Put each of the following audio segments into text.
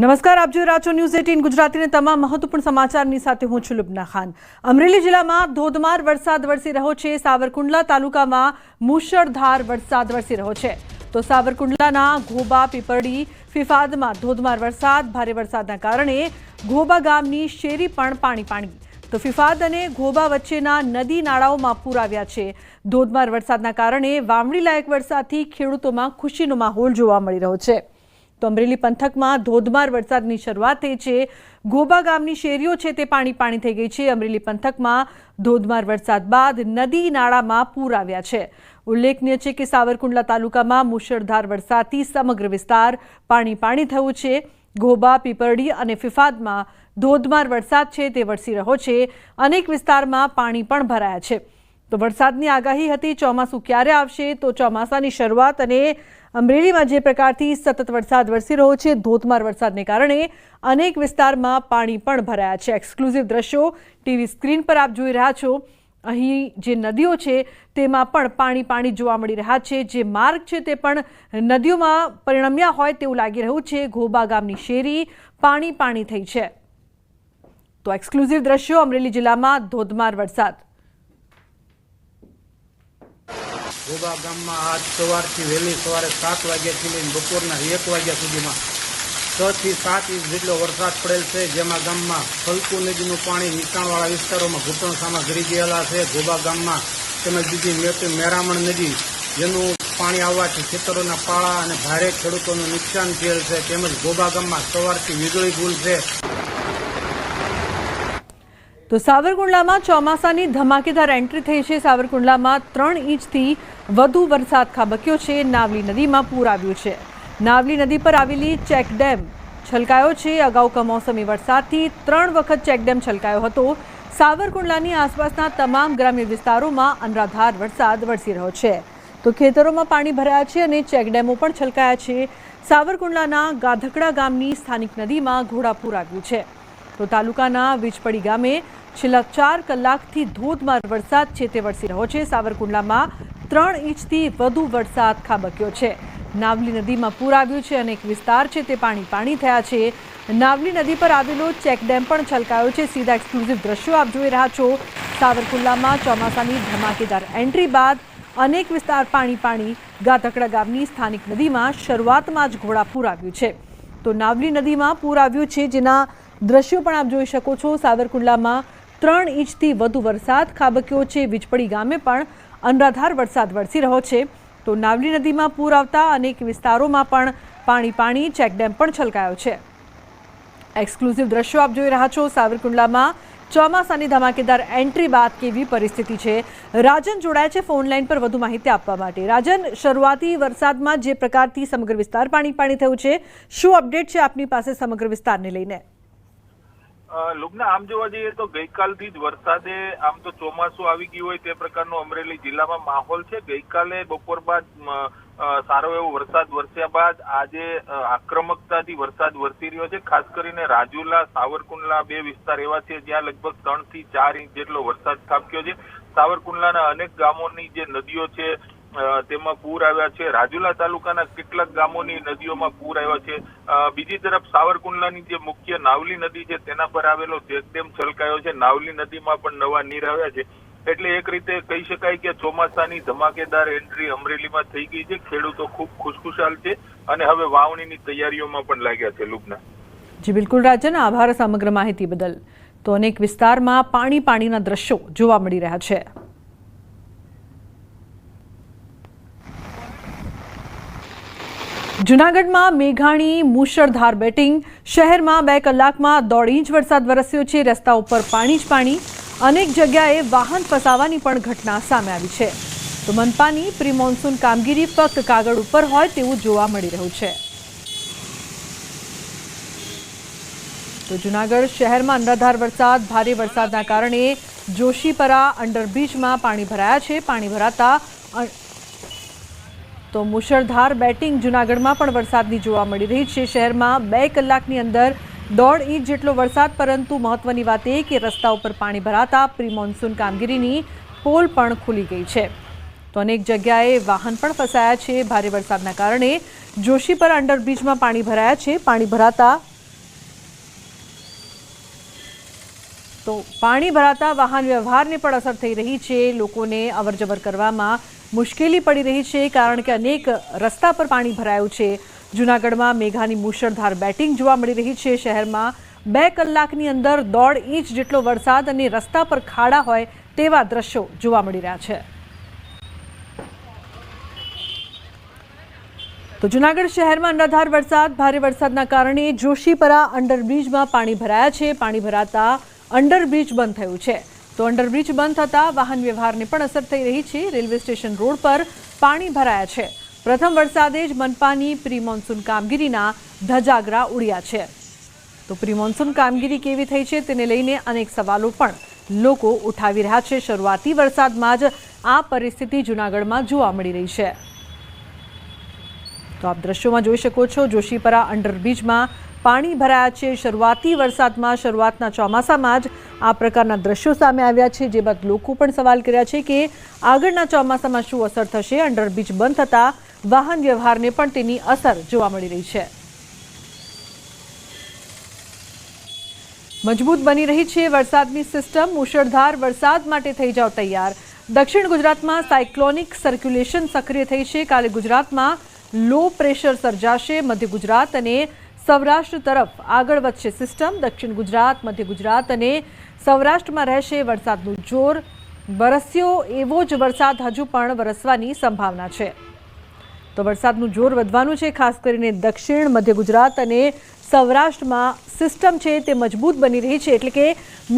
નમસ્કાર, આપ જોઈ રહ્યા ન્યૂઝ એટીન ગુજરાતીને તમામ મહત્વપૂર્ણ સમાચારની સાથે હું છું લુબના ખાન. અમરેલી જિલ્લામાં ધોધમાર વરસાદ વરસી રહ્યો છે. સાવરકુંડલા તાલુકામાં મુશળધાર વરસાદ વરસી રહ્યો છે. તો સાવરકુંડલાના ઘોબા પીપરડી ફિફાદમાં ધોધમાર વરસાદ, ભારે વરસાદના કારણે ઘોબા ગામની શેરી પણ પાણી પાણી. તો ફિફાદ અને ઘોબા વચ્ચેના નદી નાળાઓમાં પૂર આવ્યા છે. ધોધમાર વરસાદના કારણે વાવણી લાયક વરસાદથી ખેડૂતોમાં ખુશીનો માહોલ જોવા મળી રહ્યો છે. તો અમરેલી પંથકમાં ધોધમાર વરસાદની શરૂઆત થઈ છે. ગોબા ગામની શેરીઓ છે તે પાણી પાણી થઈ ગઈ છે. અમરેલી પંથકમાં ધોધમાર વરસાદ બાદ નદી નાળામાં પૂર આવ્યા છે. ઉલ્લેખનીય છે કે સાવરકુંડલા તાલુકામાં મુશળધાર વરસાદથી સમગ્ર વિસ્તાર પાણી પાણી થયું છે. ઘોબા પીપરડી અને ફિફાદમાં ધોધમાર વરસાદ છે તે વરસી રહ્યો છે. અનેક વિસ્તારમાં પાણી પણ ભરાયા છે. તો વરસાદની આગાહી હતી ચોમાસું ક્યારે આવશે? તો ચોમાસાની શરૂઆત અને અમરેલીમાં જે પ્રકારથી સતત વરસાદ વરસી રહ્યો છે, ધોધમાર વરસાદને કારણે અનેક વિસ્તારમાં પાણી પણ ભરાયા છે. એક્સક્લુઝિવ દ્રશ્યો ટીવી સ્ક્રીન પર આપ જોઈ રહ્યા છો. અહીં જે નદીઓ છે, તેમાં પણ પાણી પાણી જોવા મળી રહ્યા છે. જે માર્ગ છે, તે પણ નદીઓમાં પરિણમ્યા હોય તેવું લાગી રહ્યું છે. ઘોબા ગામની શેરી પાણી પાણી થઈ છે. તો એક્સક્લુઝિવ દ્રશ્યો અમરેલી જિલ્લામાં ધોધમાર વરસાદ. ઘોબા ગામમાં આજ સવારથી વહેલી સવારે સાત વાગ્યાથી લઈને બપોરના એક વાગ્યા સુધીમાં છ થી સાત ઇંચ જેટલો વરસાદ પડેલ છે, જેમાં ગામમાં ફલકુ નદીનું પાણી નીચાણવાળા વિસ્તારોમાં ઘૂંટણસામાં ઘરી ગયેલા છે. ઘોબા ગામમાં તેમજ બીજી મેરામણ નદી, જેનું પાણી આવવાથી ખેતરોના પાળા અને ભારે ખેડૂતોનું નુકસાન થયેલ છે. તેમજ ઘોબા ગામમાં સવારથી વીજળી ભૂલ છે. તો સાવરકુંડલામાં ચોમાસાની ધમાકેદાર એન્ટ્રી થઈ છે. સાવરકુંડલામાં ત્રણ ઇંચથી વધુ વરસાદ ખાબક્યો છે. નાવલી નદીમાં પૂર આવ્યું છે. નાવલી નદી પર આવેલી ચેકડેમ છલકાયો છે. અગાઉ કમોસમી વરસાદથી ત્રણ વખત ચેકડેમ છલકાયો હતો. સાવરકુંડલાની આસપાસના તમામ ગ્રામ્ય વિસ્તારોમાં અનરાધાર વરસાદ વરસી રહ્યો છે. તો ખેતરોમાં પાણી ભરાયા છે અને ચેકડેમો પણ છલકાયા છે. સાવરકુંડલાના ગાધકડા ગામની સ્થાનિક નદીમાં ઘોડાપૂર આવ્યું છે. તો તાલુકાના વીજપડી ગામે છેલ્લા ચાર કલાકથી ધોધમાર વરસાદ છે તે વરસી રહ્યો છે. સાવરકુંડલામાં ત્રણ ઇંચથી વધુ વરસાદ ખાબક્યો છે. નાવલી નદીમાં પૂર આવ્યું છે અને એક વિસ્તાર છે તે પાણી પાણી થયા છે. નાવલી નદી પર આવેલો ચેકડેમ પણ છલકાયો છે. સીધા એક્સક્લુઝિવ દ્રશ્યો આપ જોઈ રહ્યા છો. સાવરકુંડલામાં ચોમાસાની ધમાકેદાર એન્ટ્રી બાદ અનેક વિસ્તાર પાણી પાણી ગાધકડા ગામની સ્થાનિક નદીમાં શરૂઆતમાં જ ઘોડાપૂર આવ્યું છે. તો નાવલી નદીમાં પૂર આવ્યું છે જેના દ્રશ્યો પણ આપ જોઈ શકો છો. સાવરકુંડલામાં ત્રણ ઇંચથી વધુ વરસાદ ખાબક્યો છે. વીજપડી ગામે પણ અનરાધાર વરસાદ વરસી રહ્યો છે. તો નાવલી નદીમાં પૂર આવતા અનેક વિસ્તારોમાં પણ પાણી પાણી ચેકડેમ પણ છલકાયો છે. એક્સક્લુઝિવ દ્રશ્યો આપ જોઈ રહ્યા છો. સાવરકુંડલામાં ચોમાસાની ધમાકેદાર એન્ટ્રી બાદ કેવી પરિસ્થિતિ છે? રાજન જોડાય છે ફોન લાઈન પર વધુ માહિતી આપવા માટે. રાજન, શરૂઆતી વરસાદમાં જે પ્રકારથી સમગ્ર વિસ્તાર પાણી પાણી થયું છે, શું અપડેટ છે આપની પાસે સમગ્ર વિસ્તારને લઈને? લુબના આમ જોવા જઈએ તો ગઈકાલથી જ વરસાદે આમ તો ચોમાસું આવી ગયું હોય તે પ્રકારનો અમરેલી જિલ્લામાં માહોલ છે. ગઈકાલે બપોર બાદ સારો એવો વરસાદ વરસ્યા બાદ આજે આક્રમકતાથી વરસાદ વરસી રહ્યો છે. ખાસ કરીને રાજુલા, સાવરકુંડલા બે વિસ્તાર એવા છે જ્યાં લગભગ ત્રણથી ચાર ઇંચ જેટલો વરસાદ ખાબક્યો છે. સાવરકુંડલાના અનેક ગામોની જે નદીઓ છે તેમાં પૂર આવ્યા છે. રાજુલા તાલુકાના કેટલાક ગામોની નદીઓમાં પૂર આવ્યા છે. બીજી તરફ સાવરકુંડલાની જે મુખ્ય નાવલી નદી છે, તેના પર આવેલો ચેકડેમ છલકાયો છે. નાવલી નદીમાં પણ નવા નીર આવ્યા છે. એટલે એક રીતે કહી શકાય કે ચોમાસાની ધમાકેદાર એન્ટ્રી અમરેલીમાં થઈ ગઈ છે. ખેડૂતો ખૂબ ખુશખુશાલ છે અને હવે વાવણીની તૈયારીઓમાં પણ લાગ્યા છે લુબના જી બિલકુલ, રાજન, આભાર સમગ્ર માહિતી બદલ. તો અનેક વિસ્તારમાં પાણી પાણીના દ્રશ્યો જોવા મળી રહ્યા છે. જુનાગઢમાં મેઘાણી મુશળધાર બેટિંગ. શહેરમાં બે કલાકમાં દોઢ ઇંચ વરસાદ વરસ્યો છે. રસ્તા ઉપર પાણી જ પાણી. અનેક જગ્યાએ વાહન ફસાવાની પણ ઘટના સામે આવી છે. તો મનપાની પ્રી મોન્સૂન કામગીરી ફક્ત કાગળ ઉપર હોય તેવું જોવા મળી રહ્યું છે. તો જુનાગઢ શહેરમાં અનરાધાર વરસાદ, ભારે વરસાદના કારણે જોશીપરા અંડરબ્રિજમાં પાણી ભરાયા છે. પાણી ભરાતા તો મુશળધાર બેટિંગ જૂનાગઢમાં પણ વરસાદની જોવા મળી રહી છે. શહેરમાં બે કલાકની અંદર દોઢ ઇંચ જેટલો વરસાદ, પરંતુ મહત્વની વાત એ કે રસ્તા ઉપર પાણી ભરાતા પ્રીમોન્સૂન કામગીરીની પોલ પણ ખુલી ગઈ છે. તો અનેક જગ્યાએ વાહન પણ ફસાયા છે. ભારે વરસાદના કારણે જોશી જોશીપર અંડરબ્રિજમાં પાણી ભરાયા છે. પાણી ભરાતા તો પાણી ભરાતા વાહન વ્યવહારને પણ અસર થઈ રહી છે. લોકોને અવરજવર કરવામાં મુશ્કેલી પડી રહી છે કારણ કે અનેક રસ્તા પર પાણી ભરાયું છે. જૂનાગઢમાં મેઘાની મુશળધાર બેટિંગ જોવા મળી રહી છે. શહેરમાં બે કલાકની અંદર દોઢ ઇંચ જેટલો વરસાદ અને રસ્તા પર ખાડા હોય તેવા દ્રશ્યો જોવા મળી રહ્યા છે. તો જૂનાગઢ શહેરમાં અનરાધાર વરસાદ, ભારે વરસાદના કારણે જોશીપરા અંડરબ્રિજમાં પાણી ભરાયા છે. પાણી ભરાતા અંડરબ્રિજ બંધ થયું છે. તો અંડરબ્રિજ બંધ થતાં વાહન વ્યવહારને પણ અસર થઈ રહી છે. રેલવે સ્ટેશન રોડ પર પાણી ભરાયા છે. પ્રથમ વરસાદે જ મનપાની પ્રી મોન્સૂન કામગીરીના ધજાગરા ઉડ્યા છે. તો પ્રી મોન્સૂન કામગીરી કેવી થઈ છે તેને લઈને અનેક સવાલો પણ લોકો ઉઠાવી રહ્યા છે. શરૂઆતી વરસાદમાં જ આ પરિસ્થિતિ જૂનાગઢમાં જોવા મળી રહી છે. તો આપ દ્રશ્યોમાં જોઈ શકો છો, જોશીપરા અંડરબ્રિજમાં પાણી ભરાયા છે. શરૂઆતી વરસાદમાં શરૂઆતના ચોમાસામાં જ આ પ્રકારના દ્રશ્યો સામે આવ્યા છે, જે બાદ લોકો પણ સવાલ કર્યા છે કે આગળના ચોમાસામાં શું અસર થશે? અંડરબ્રિજ બંધ થતાં વાહન વ્યવહારને પણ તેની અસર જોવા મળી રહી છે. મજબૂત બની રહી છે વરસાદની સિસ્ટમ. મુશળધાર વરસાદ માટે થઈ જાવ તૈયાર. દક્ષિણ ગુજરાતમાં સાયક્લોનિક સર્ક્યુલેશન સક્રિય થઈ છે. કાલે ગુજરાતમાં લો પ્રેશર સર્જાશે. મધ્ય ગુજરાત અને સૌરાષ્ટ્ર તરફ આગળ વધશે સિસ્ટમ. દક્ષિણ ગુજરાત, મધ્ય ગુજરાત અને સૌરાષ્ટ્રમાં રહેશે વરસાદનું જોર. વરસ્યો એવો જ વરસાદ હજુ પણ વરસવાની સંભાવના છે. તો વરસાદનું જોર વધવાનું છે, ખાસ કરીને દક્ષિણ, મધ્ય ગુજરાત અને સૌરાષ્ટ્રમાં સિસ્ટમ છે તે મજબૂત બની રહી છે, એટલે કે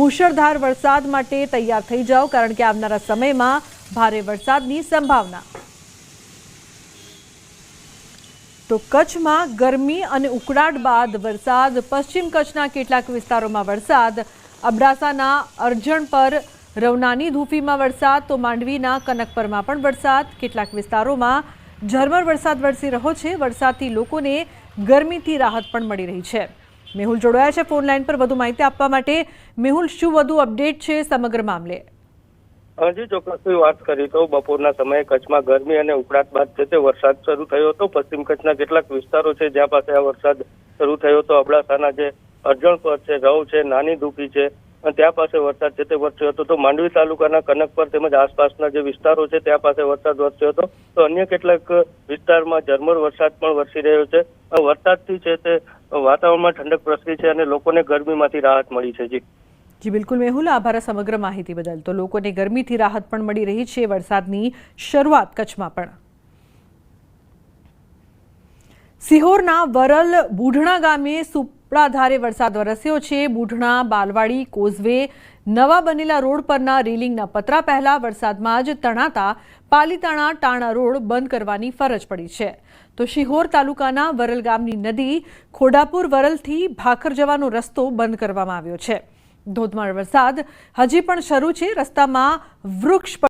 મુશળધાર વરસાદ માટે તૈયાર થઈ જાઓ, કારણ કે આવનારા સમયમાં ભારે વરસાદની સંભાવના. તો કચ્છમાં ગરમી અને ઉકળાટ બાદ વરસાદ, પશ્ચિમ કચ્છના કેટલાક વિસ્તારોમાં વરસાદ, અબડાસાના અરજણ પર, રવનાની ધૂફીમાં વરસાદ, તો માંડવીના કનકપરમાં પણ વરસાદ. કેટલાક વિસ્તારોમાં ઝરમર વરસાદ વરસી રહ્યો છે. વરસાદથી લોકોને ગરમીથી રાહત પણ મળી રહી છે. મેહુલ જોડાયા છે ફોન લાઈન પર. વધુ માહિતી આપવા માટે મેહુલ, શું વધુ અપડેટ છે સમગ્ર મામલે? હજી ચોક્કસથી વાત કરી તો બપોરના સમયે કચ્છમાં ગરમી અને ઉકળાટ બાદ છે તે વરસાદ શરૂ થયો હતો, પશ્ચિમ કચ્છના કેટલાક વિસ્તારો છે, જ્યાં પાસે આ વરસાદ શરૂ થયો હતો. અબડાસાના જે અરજણ પર છે, રવ છે, નાની દુપી છે, અને ત્યાં પાસે વરસાદ છે તે વરસ્યો હતો. તો માંડવી તાલુકાના કનકપર તેમજ આસપાસના જે વિસ્તારો છે, ત્યાં પાસે વરસાદ વરસ્યો હતો. તો અન્ય કેટલાક વિસ્તારમાં ઝરમર વરસાદ પણ વરસી રહ્યો છે. વરસાદથી છે તે વાતાવરણમાં ઠંડક પ્રસરી છે અને લોકોને ગરમીમાંથી રાહત મળી છે. જી. જી, બિલકુલ મેહુલ, આભાર સમગ્ર માહિતી બદલ. તો લોકોને ગરમીથી રાહત પણ મળી રહી છે, વરસાદની શરૂઆત કચ્છમાં પણ. સિહોરના વરલ બુઢણા ગામે સુપડાધારે વરસાદ વરસ્યો છે. બુઢણા, બાલવાડી, કોઝવે, નવા બનેલા રોડ પરના રેલિંગના પતરા પહેલા વરસાદમાં જ તણાતા પાલીતાણા ટાણા રોડ બંધ કરવાની ફરજ પડી છે. તો શિહોર તાલુકાના વરલ ગામની નદી ખોડાપુર વરલથી ભાખર જવાનો રસ્તો બંધ કરવામાં આવ્યો છે. ધોધમાર વરસાદ. હજી પણ શરૂ છે રસ્તામાં વૃક્ષ